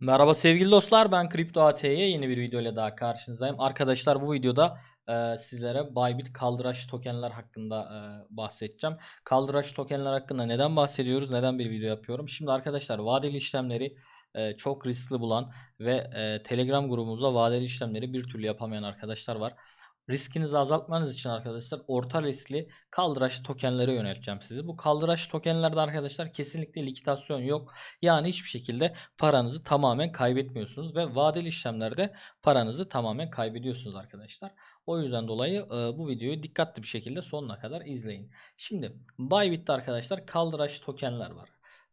Merhaba sevgili dostlar ben Kripto AT'ye yeni bir video ile daha karşınızdayım. Arkadaşlar bu videoda e, sizlere Bybit kaldıraç tokenler hakkında e, bahsedeceğim. Kaldıraç tokenler hakkında neden bahsediyoruz, neden bir video yapıyorum? Şimdi arkadaşlar vadeli işlemleri e, çok riskli bulan ve e, Telegram grubumuzda vadeli işlemleri bir türlü yapamayan arkadaşlar var. Riskinizi azaltmanız için arkadaşlar orta riskli kaldıraç tokenlere yönelteceğim sizi. Bu kaldıraç tokenlerde arkadaşlar kesinlikle likidasyon yok. Yani hiçbir şekilde paranızı tamamen kaybetmiyorsunuz ve vadeli işlemlerde paranızı tamamen kaybediyorsunuz arkadaşlar. O yüzden dolayı e, bu videoyu dikkatli bir şekilde sonuna kadar izleyin. Şimdi Bybit'te arkadaşlar kaldıraç tokenler var.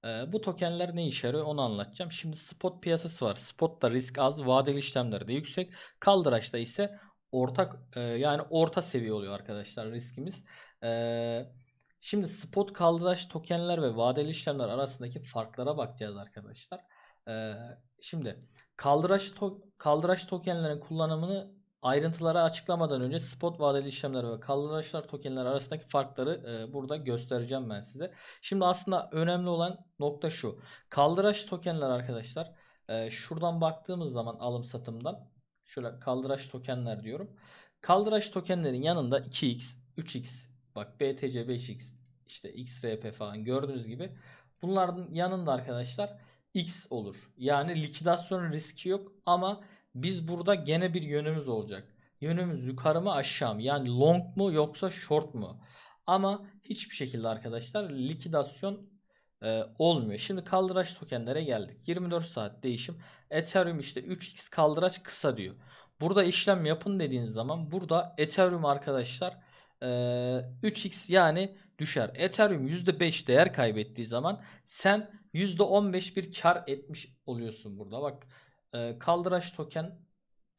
E, bu tokenler ne işe yarıyor onu anlatacağım. Şimdi spot piyasası var. Spot'ta risk az, vadeli işlemlerde yüksek. Kaldıraçta ise ortak e, yani orta seviye oluyor arkadaşlar riskimiz. E, şimdi spot kaldıraç tokenler ve vadeli işlemler arasındaki farklara bakacağız arkadaşlar. E, şimdi kaldıraç to- kaldıraç tokenlerin kullanımını ayrıntılara açıklamadan önce spot vadeli işlemler ve kaldıraçlar tokenler arasındaki farkları burada göstereceğim ben size. Şimdi aslında önemli olan nokta şu. Kaldıraç tokenler arkadaşlar şuradan baktığımız zaman alım satımdan Şöyle kaldıraç tokenler diyorum. Kaldıraç tokenlerin yanında 2x, 3x, bak BTC 5x, işte XRP falan gördüğünüz gibi bunların yanında arkadaşlar x olur. Yani likidasyon riski yok ama biz burada gene bir yönümüz olacak. Yönümüz yukarı mı aşağı mı? Yani long mu yoksa short mu? Ama hiçbir şekilde arkadaşlar likidasyon e, olmuyor. Şimdi kaldıraç tokenlere geldik. 24 saat değişim. Ethereum işte 3x kaldıraç kısa diyor. Burada işlem yapın dediğiniz zaman burada Ethereum arkadaşlar e, 3x yani düşer. Ethereum %5 değer kaybettiği zaman sen %15 bir kar etmiş oluyorsun burada. Bak e, kaldıraç token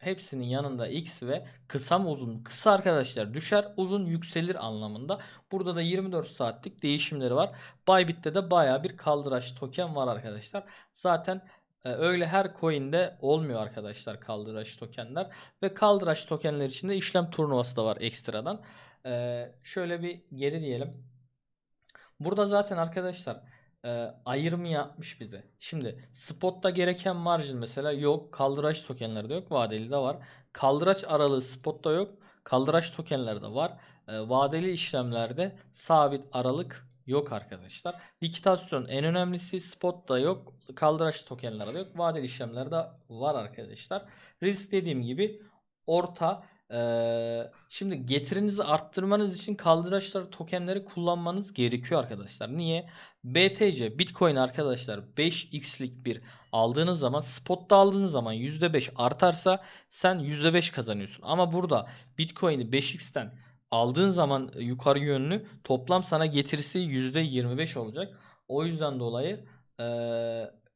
hepsinin yanında x ve kısa mı uzun? Kısa arkadaşlar düşer, uzun yükselir anlamında. Burada da 24 saatlik değişimleri var. Bybit'te de baya bir kaldıraç token var arkadaşlar. Zaten e, öyle her coin'de olmuyor arkadaşlar kaldıraç tokenler. Ve kaldıraç tokenler içinde işlem turnuvası da var ekstradan. E, şöyle bir geri diyelim. Burada zaten arkadaşlar e, ayrımı yapmış bize. Şimdi spotta gereken marjin mesela yok. Kaldıraç tokenlerde yok. Vadeli de var. Kaldıraç aralığı spotta yok. Kaldıraç tokenlerde var. E, vadeli işlemlerde sabit aralık yok arkadaşlar. Likidasyon en önemlisi spotta yok. Kaldıraç tokenlerde yok. Vadeli işlemlerde var arkadaşlar. Risk dediğim gibi orta şimdi getirinizi arttırmanız için kaldıraçları tokenleri kullanmanız gerekiyor arkadaşlar. Niye? BTC Bitcoin arkadaşlar 5x'lik bir aldığınız zaman spotta aldığınız zaman %5 artarsa sen %5 kazanıyorsun. Ama burada Bitcoin'i 5x'ten aldığın zaman yukarı yönlü toplam sana getirisi %25 olacak. O yüzden dolayı e,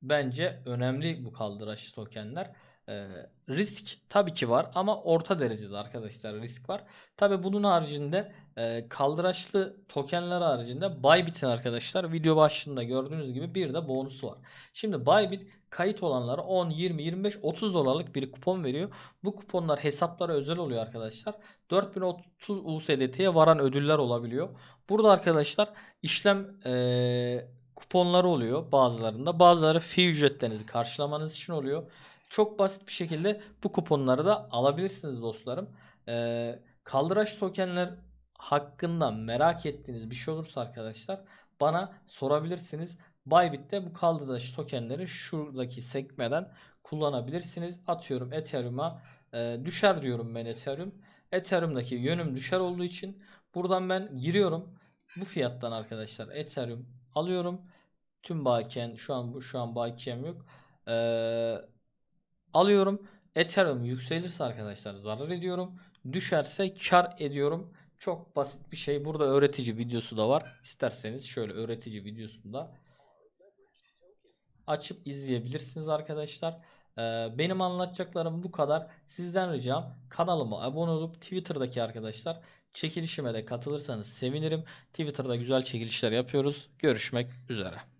bence önemli bu kaldıraç tokenler. Ee, risk tabii ki var ama orta derecede arkadaşlar risk var. Tabii bunun haricinde e, kaldıraçlı tokenler haricinde Bybit'in arkadaşlar video başlığında gördüğünüz gibi bir de bonusu var. Şimdi Bybit kayıt olanlara 10, 20, 25, 30 dolarlık bir kupon veriyor. Bu kuponlar hesaplara özel oluyor arkadaşlar. 4030 USDT'ye varan ödüller olabiliyor. Burada arkadaşlar işlem e, kuponları oluyor bazılarında. Bazıları fee ücretlerinizi karşılamanız için oluyor. Çok basit bir şekilde bu kuponları da alabilirsiniz dostlarım. Ee, kaldıraç tokenler hakkında merak ettiğiniz bir şey olursa arkadaşlar bana sorabilirsiniz. Bybit'te bu kaldıraç tokenleri şuradaki sekmeden kullanabilirsiniz. Atıyorum Ethereum'a e, düşer diyorum ben Ethereum. Ethereum'daki yönüm düşer olduğu için buradan ben giriyorum. Bu fiyattan arkadaşlar Ethereum alıyorum. Tüm bakiyen şu an şu an bakiyem yok. Eee alıyorum. Ethereum yükselirse arkadaşlar zarar ediyorum. Düşerse kar ediyorum. Çok basit bir şey. Burada öğretici videosu da var. İsterseniz şöyle öğretici videosunu da açıp izleyebilirsiniz arkadaşlar. Ee, benim anlatacaklarım bu kadar. Sizden ricam kanalıma abone olup Twitter'daki arkadaşlar çekilişime de katılırsanız sevinirim. Twitter'da güzel çekilişler yapıyoruz. Görüşmek üzere.